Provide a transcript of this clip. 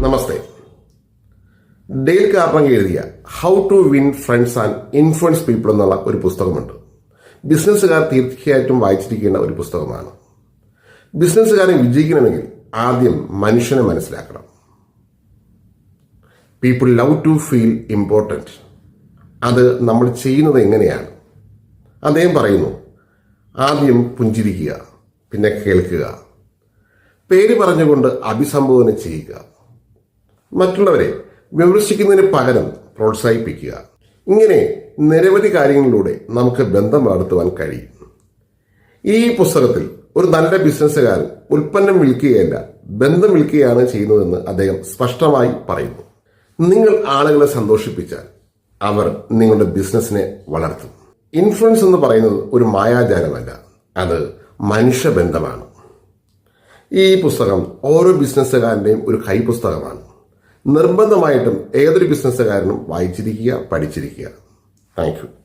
നമസ്തേ. Dale Carnegie എഴുതിയ how to win friends and influence people എന്നുള്ള ഒരു പുസ്തകമുണ്ട്. ബിസിനസ്സുകാർ തീർച്ചയായിട്ടും വായിച്ചിരിക്കേണ്ട ഒരു പുസ്തകമാണ്. ബിസിനസ്സുകാരെ വിജയിക്കണമെങ്കിൽ ആദ്യം മനുഷ്യനെ മനസ്സിലാക്കണം. People love to feel important അത് നമ്മൾ ചെയ്യുന്നത് എങ്ങനെയാണ്? അദ്ദേഹം പറയുന്നു ആദ്യം പുഞ്ചിരിക്കുക പിന്നെ കേൾക്കുക. പേര് പറഞ്ഞുകൊണ്ട് അഭിസംബോധന ചെയ്യുക. മറ്റുള്ളവരെ വിമർശിക്കുന്നതിന് പകരം പ്രോത്സാഹിപ്പിക്കുക. ഇങ്ങനെ നിരവധി കാര്യങ്ങളിലൂടെ നമുക്ക് ബന്ധം വളർത്തുവാൻ കഴിയും. ഈ പുസ്തകത്തിൽ ഒരു നല്ല ബിസിനസ്സുകാരൻ ഉൽപ്പന്നം വിൽക്കുകയല്ല ബന്ധം വിൽക്കുകയാണ് ചെയ്യുന്നതെന്ന് അദ്ദേഹം സ്പഷ്ടമായി പറയുന്നു. നിങ്ങൾ ആളുകളെ സന്തോഷിപ്പിച്ചാൽ അവർ നിങ്ങളുടെ ബിസിനസ്സിനെ വളർത്തും. ഇൻഫ്ലുവൻസ് എന്ന് പറയുന്നത് ഒരു മായാജാലമല്ല അത് മനുഷ്യബന്ധമാണ് ഈ പുസ്തകം ഓരോ ബിസിനസ്സുകാരന്റെയും ഒരു കൈപുസ്തകമാണ്. നിർബന്ധമായിട്ടും ഏതൊരു ബിസിനസ്സുകാരനും വായിച്ചിരിക്കുക പഠിച്ചിരിക്കുക. താങ്ക്